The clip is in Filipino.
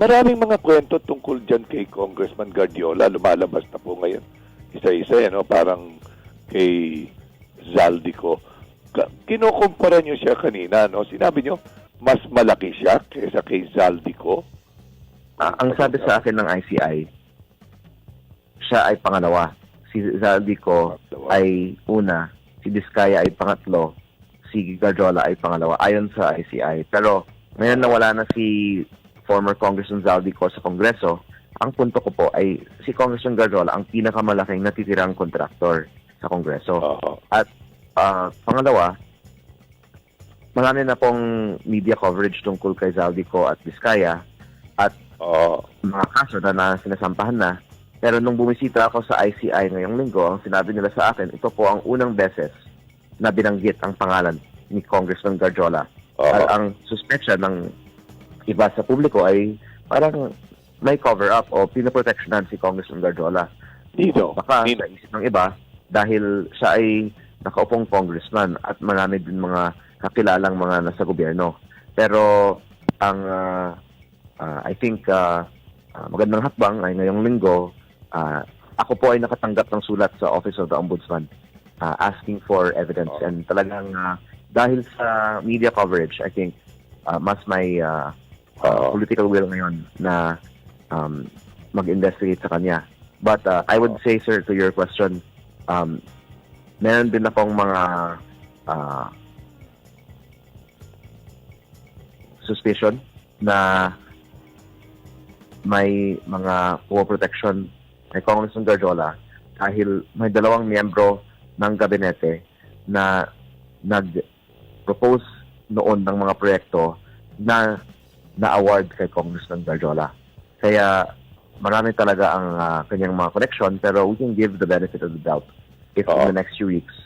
Maraming mga kwento tungkol dyan kay Congressman Guardiola. Lumalabas na po ngayon. Isa-isa, ano, parang kay Zaldico. Kinukumpara niyo siya kanina, no? Sinabi niyo, mas malaki siya kaysa kay Zaldico. Ah, ang sabi sa akin ng ICI, siya ay pangalawa. Si Zaldico Pangalawa. ay una, si Diskaya ay pangatlo, si Gardiola ay pangalawa, ayon sa ICI. Pero ngayon na wala na si former Congressman Zaldico sa Kongreso, ang punto ko po ay si Congressman Gardiola ang pinakamalaking natitirang kontraktor sa Kongreso. Oo. Ah, pangalawa, marami na pong media coverage tungkol kay Zaldico at Diskaya Oo. mga kaso na, na sinasampahan na. Pero nung bumisita ako sa ICI ngayong linggo, ang sinabi nila sa akin, ito po ang unang beses na binanggit ang pangalan ni Congressman Gardiola. Oo. At ang suspetsya ng iba sa publiko ay parang may cover-up o pinaproteksyonan si Congressman Gardiola. Dito. Baka Nino. sa isip ng iba, dahil siya ay nakaupong congressman at marami din mga kakilalang mga nasa gobyerno. Pero ang ah, ah, I think ah, ah, magandang hakbang ay ngayong linggo, ah, ako po ay nakatanggap ng sulat sa Office of the Ombudsman ah, asking for evidence. Oh. And talagang ah, dahil sa media coverage, I think ah, mas may ah, Oo. political will ngayon na um, mag-investigate sa kanya. But uh, I would say, sir, to your question, um, meron din akong mga uh, suspicion na may mga protection kay Congressman Garjola dahil may dalawang miyembro ng gabinete na nag-propose noon ng mga proyekto na na-award kay Congressman Garjola. Kaya marami talaga ang ah, kanyang mga connection pero we can give the benefit of the doubt if Oo. in the next few weeks